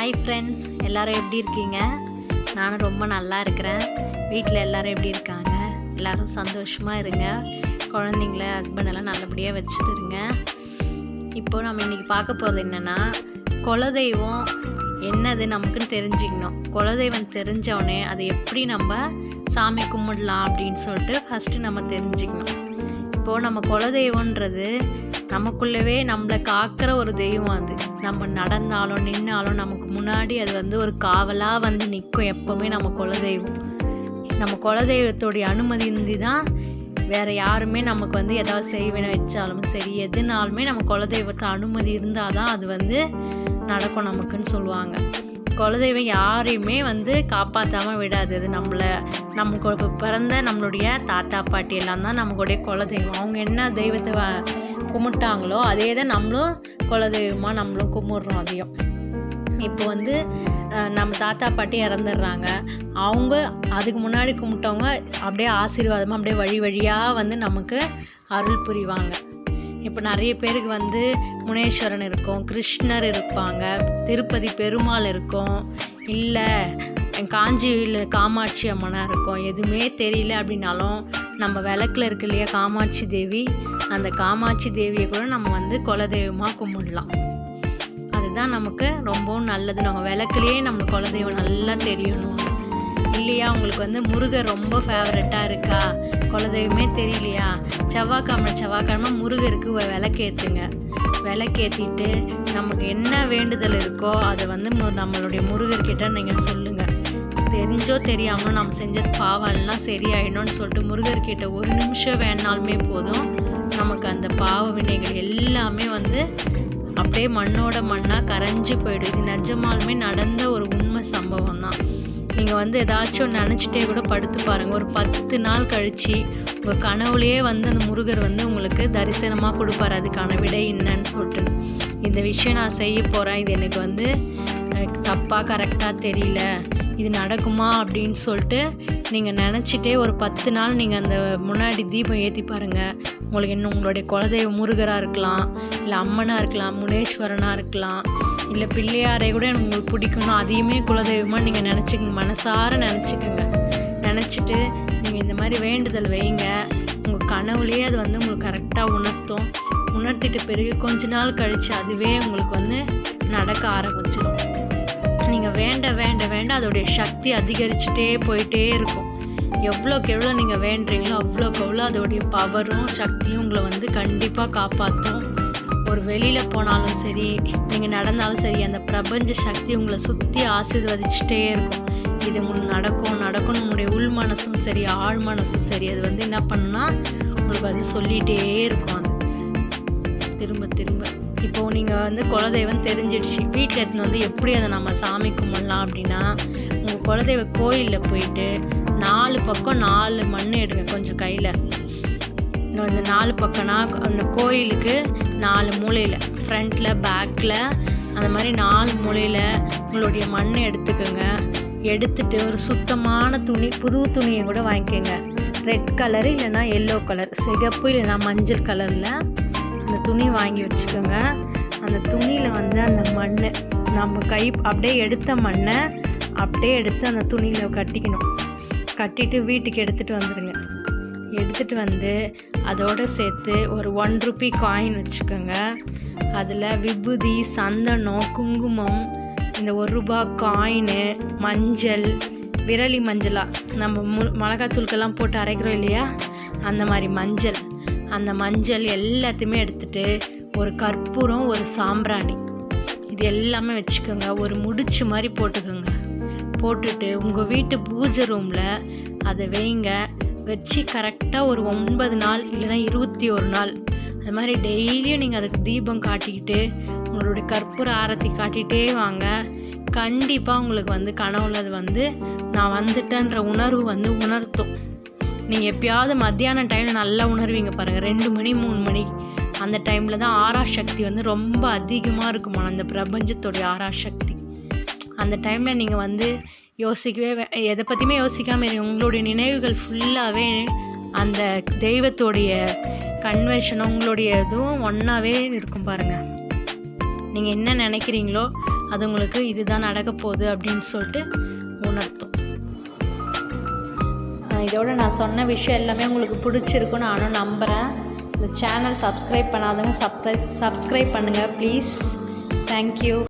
Hi friends எல்லோரும் எப்படி இருக்கீங்க? நானும் ரொம்ப நல்லா இருக்கிறேன். வீட்டில் எல்லோரும் எப்படி இருக்காங்க? எல்லோரும் சந்தோஷமாக இருங்க. குழந்தைங்கள ஹஸ்பண்ட் எல்லாம் நல்லபடியாக வச்சுட்டு இருங்க. நம்ம இன்றைக்கி பார்க்க போகிறது என்னென்னா குலதெய்வம் என்னது நமக்குன்னு தெரிஞ்சுக்கணும். குலதெய்வம் தெரிஞ்சவொடனே அதை எப்படி நம்ம சாமி கும்பிடலாம் அப்படின்னு சொல்லிட்டு ஃபஸ்ட்டு நம்ம தெரிஞ்சுக்கணும். இப்போது நம்ம குலதெய்வன்றது நமக்குள்ளவே நம்மளை காக்கிற ஒரு தெய்வம் அது. நம்ம நடந்தாலும் நின்னாலும் நமக்கு முன்னாடி அது வந்து ஒரு காவலாக வந்து நிற்கும் எப்போவுமே நம்ம குலதெய்வம். நம்ம குலதெய்வத்தோடைய அனுமதி இருந்து தான் வேறு யாருமே நமக்கு வந்து ஏதாவது செய்வேன வச்சாலும் சரி எதுனாலுமே நம்ம குலதெய்வத்தை அனுமதி இருந்தால் தான் அது வந்து நடக்கும் நமக்குன்னு சொல்லுவாங்க. குலதெய்வம் யாரையுமே வந்து காப்பாற்றாமல் விடாது. அது நம்மளை நமக்கு பிறந்த நம்மளுடைய தாத்தா பாட்டி எல்லாம் தான் நம்மளுடைய குலதெய்வம். அவங்க என்ன தெய்வத்தை வ- கும்பிட்டாங்களோ அதே தான் நம்மளும் குலதெய்வமாக நம்மளும் கும்பிட்றோம் அதையும். இப்போ வந்து நம்ம தாத்தா பாட்டி இறந்துடுறாங்க. அவங்க அதுக்கு முன்னாடி கும்பிட்டவங்க அப்படியே ஆசீர்வாதமாக அப்படியே வழி வழியாக வந்து நமக்கு அருள் புரிவாங்க. இப்போ நிறைய பேருக்கு வந்து முனேஸ்வரன் இருக்கும் கிருஷ்ணர் இருப்பாங்க திருப்பதி பெருமாள் இருக்கும். இல்லை காஞ்சியில் காமாட்சி அம்மனாக இருக்கும். எதுவுமே தெரியல அப்படின்னாலும் நம்ம விளக்கில் இருக்கு இல்லையா காமாட்சி தேவி? அந்த காமாட்சி தேவியை கூட நம்ம வந்து குலதெய்வமாக கும்பிடலாம். அதுதான் நமக்கு ரொம்பவும் நல்லது. நம்ம விளக்குலேயே நம்ம குலதெய்வம் நல்லா தெரியணும். இல்லையா உங்களுக்கு வந்து முருகர் ரொம்ப ஃபேவரட்டாக இருக்கா? குலதெய்வமே தெரியலையா? செவ்வாய்க்கிழமை செவ்வாய்க்கிழமை முருகருக்கு ஒரு விளக்கேற்றுங்க விளக்கேற்றிட்டு நமக்கு என்ன வேண்டுதல் இருக்கோ அதை வந்து மு- நம்மளுடைய முருகர்கிட்ட நீங்கள் சொல்லுங்கள் தெரிஞ்சோ தெரியாமலோ நம்ம செஞ்ச பாவம் எல்லாம் சரியாயிடணும்னு சொல்லிட்டு முருகர்கிட்ட ஒரு நிமிஷம் வேணாலுமே போதும். நமக்கு அந்த பாவ வினைகள் எல்லாமே வந்து அப்படியே மண்ணோட மண்ணாக கரைஞ்சு போயிடும். இது நிஜமாலுமே நடந்த ஒரு உண்மை சம்பவம் தான் நீங்கள் வந்து ஏதாச்சும் நினச்சிட்டே கூட படுத்து பாருங்கள் ஒரு பத்து நாள் கழித்து உங்கள் கனவுலையே வந்து அந்த முருகர் வந்து உங்களுக்கு தரிசனமாக கொடுப்பாரு. அதுக்கான விடை என்னன்னு சொல்லிட்டு. இந்த விஷயம் நான் செய்ய போகிறேன் இது எனக்கு வந்து தப்பாக கரெக்டாக தெரியல. இது நடக்குமா அப்படின்னு சொல்லிட்டு நீங்கள் நினச்சிட்டே ஒரு பத்து நாள் நீங்கள் அந்த முன்னாடி தீபம் ஏற்றி பாருங்கள் உங்களுக்கு இன்னும் உங்களுடைய குலதெய்வ முருகராக இருக்கலாம் இல்லை அம்மனாக இருக்கலாம் முனேஸ்வரனாக இருக்கலாம். இல்லை பிள்ளையாரை கூட எனக்கு உங்களுக்கு பிடிக்கணும் அதையுமே குலதெய்வமாக நீங்கள் நினச்சிக்கங்க. மனசார நினச்சிக்கோங்க. நினச்சிட்டு நீங்கள் இந்த மாதிரி வேண்டுதல் வைங்க. உங்கள் கனவுலேயே அது வந்து உங்களுக்கு கரெக்டாக உணர்த்தும். உணர்த்திட்டு பிறகு கொஞ்ச நாள் கழித்து அதுவே உங்களுக்கு வந்து நடக்க ஆரம்பிச்சிடும். நீங்கள் வேண்ட வேண்ட வேண்ட அதோடைய சக்தி அதிகரிச்சுட்டே போயிட்டே இருக்கும். எவ்வளோக்கு எவ்வளோ நீங்கள் வேண்டுறீங்களோ அவ்வளோக்கு எவ்வளோ அதோடைய பவரும் சக்தியும் உங்களை வந்து கண்டிப்பாக காப்பாற்றும் ஒரு வெளியில் போனாலும் சரி நீங்கள் நடந்தாலும் சரி அந்த பிரபஞ்ச சக்தி உங்களை சுற்றி ஆசீர்வதிச்சுட்டே இருக்கும். இது உங்களுக்கு நடக்கும் நடக்கும். உங்களுடைய உள் மனசும் சரி ஆழ் மனசும் சரி. அது வந்து என்ன பண்ணுன்னா உங்களுக்கு அது சொல்லிகிட்டே இருக்கும் அது. திரும்ப திரும்ப. இப்போ நீங்கள் வந்து குலதெய்வம் தெரிஞ்சிடுச்சு. வீட்டில் எடுத்துன்னு வந்து எப்படி அதை நம்ம சாமி கும்பிடலாம் அப்படின்னா உங்கள் குலதெய்வ கோயிலில் போயிட்டு நாலு பக்கம் நாலு மண் எடுங்க கொஞ்சம் கையில். இந்த நாலு பக்கம்னா அந்த கோயிலுக்கு நாலு மூலையில் ஃப்ரண்ட்டில் பேக்கில் அந்த மாதிரி நாலு மூலையில் உங்களுடைய மண்ணை எடுத்துக்கோங்க. எடுத்துட்டு ஒரு சுத்தமான துணி புது துணியை கூட வாங்கிக்கோங்க. ரெட் கலர் இல்லைன்னா எல்லோ கலர் சிகப்பு இல்லைன்னா மஞ்சள் கலரில் அந்த துணி வாங்கி வச்சுக்கோங்க. அந்த துணியில் வந்து அந்த மண் நம்ம கை அப்படியே எடுத்த மண்ணை அப்படியே எடுத்து அந்த துணியில் கட்டிக்கணும். கட்டிட்டு வீட்டுக்கு எடுத்துகிட்டு வந்துடுங்க எடுத்துகிட்டு வந்து அதோடு சேர்த்து ஒரு ஒன் ருபி காயின் வச்சுக்கோங்க. அதில் விபூதி சந்தனம் குங்குமம் இந்த ஒரு ரூபா காயினு மஞ்சள் விரலி மஞ்சளா? நம்ம மு மிளகாத்தூளுக்கெல்லாம் போட்டு அரைக்கிறோம் இல்லையா? அந்த மாதிரி மஞ்சள். அந்த மஞ்சள் எல்லாத்தையுமே எடுத்துகிட்டு ஒரு கற்பூரம் ஒரு சாம்பிராணி. இது எல்லாமே வச்சுக்கோங்க. ஒரு முடிச்சு மாதிரி போட்டுக்கோங்க. போட்டுட்டு உங்கள் வீட்டு பூஜை ரூமில் அதை வைங்க. வச்சு கரெக்டாக ஒரு ஒன்பது நாள் இல்லைன்னா இருபத்தி ஒரு நாள். அது மாதிரி டெய்லியும் நீங்கள் அதுக்கு தீபம் காட்டிக்கிட்டு உங்களுடைய கற்பூர ஆரத்தி காட்டிகிட்டே வாங்க. கண்டிப்பாக உங்களுக்கு வந்து கனவுல அது வந்து நான் வந்துட்டேன்ற உணர்வு வந்து உணர்த்தும். நீங்கள் எப்பயாவது மத்தியான டைமில் நல்லா உணர்வீங்க பாருங்கள் ரெண்டு மணி மூணு மணி. அந்த டைமில் தான் ஆறா சக்தி வந்து ரொம்ப அதிகமாக இருக்குமா அந்த பிரபஞ்சத்தோடைய ஆரா சக்தி. அந்த டைமில் நீங்கள் வந்து யோசிக்கவே வே- எதை பற்றியுமே யோசிக்காமல் உங்களுடைய நினைவுகள் ஃபுல்லாகவே அந்த தெய்வத்தோடைய கன்வென்ஷன் உங்களுடைய இதுவும் ஒன்றாவே இருக்கும் பாருங்கள் நீங்கள் என்ன நினைக்கிறீங்களோ அது உங்களுக்கு இதுதான் நடக்க போகுது அப்படின்னு சொல்லிட்டு உணர்த்தும். இதோட நான் சொன்ன விஷயம் எல்லாமே உங்களுக்கு பிடிச்சிருக்கும் நானும் நம்புகிறேன் இந்த சேனல் சப்ஸ்கிரைப் பண்ணாதவங்க சப்ஸ்கிரைப் சப்ஸ்கிரைப் பண்ணுங்கள் ப்ளீஸ் தேங்க்யூ